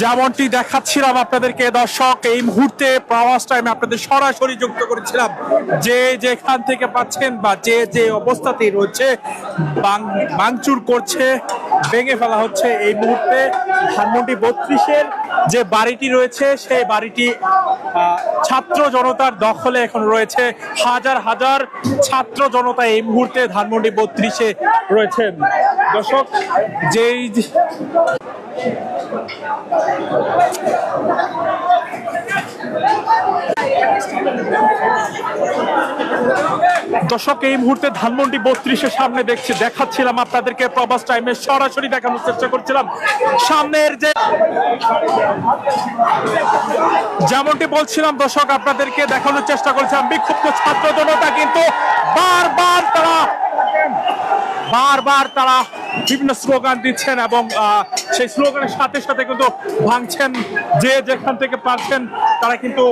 যেমনটি দেখাচ্ছিলাম আপনাদেরকে, দর্শক, এই মুহূর্তে প্রবাস টাইমে আপনাদের সরাসরি যুক্ত করেছিলাম। যে যেখান থেকে পাচ্ছেন বা যে যে অবস্থাতে রয়েছে ভাঙচুর করছে, ভেঙে ফেলা হচ্ছে এই মুহূর্তে। ধানমন্ডি বত্রিশের যে বাড়িটি রয়েছে, সেই বাড়িটি ছাত্র জনতার দখলে এখন রয়েছে। হাজার হাজার ছাত্র জনতা এই মুহূর্তে ধানমন্ডি বত্রিশে রয়েছেন। দর্শক, যেই দর্শক, এই মুহূর্তে ধানমন্ডি বত্রিশের সামনে দেখছি, দেখাচ্ছিলাম আপনাদেরকে প্রবাস টাইমে সরাসরি দেখানোর চেষ্টা করছিলাম। সামনের যে যেমনটি বলছিলাম দর্শক, আপনাদেরকে দেখানোর চেষ্টা করেছিলাম। বিক্ষুব্ধ ছাত্র জনতা কিন্তু বারবার তারা বারবার তারা বিভিন্ন স্লোগান দিচ্ছেন এবং সেই স্লোগানের সাথে সাথে কিন্তু ভাঙছেন যে যেখান থেকে পারছেন, তারা কিন্তু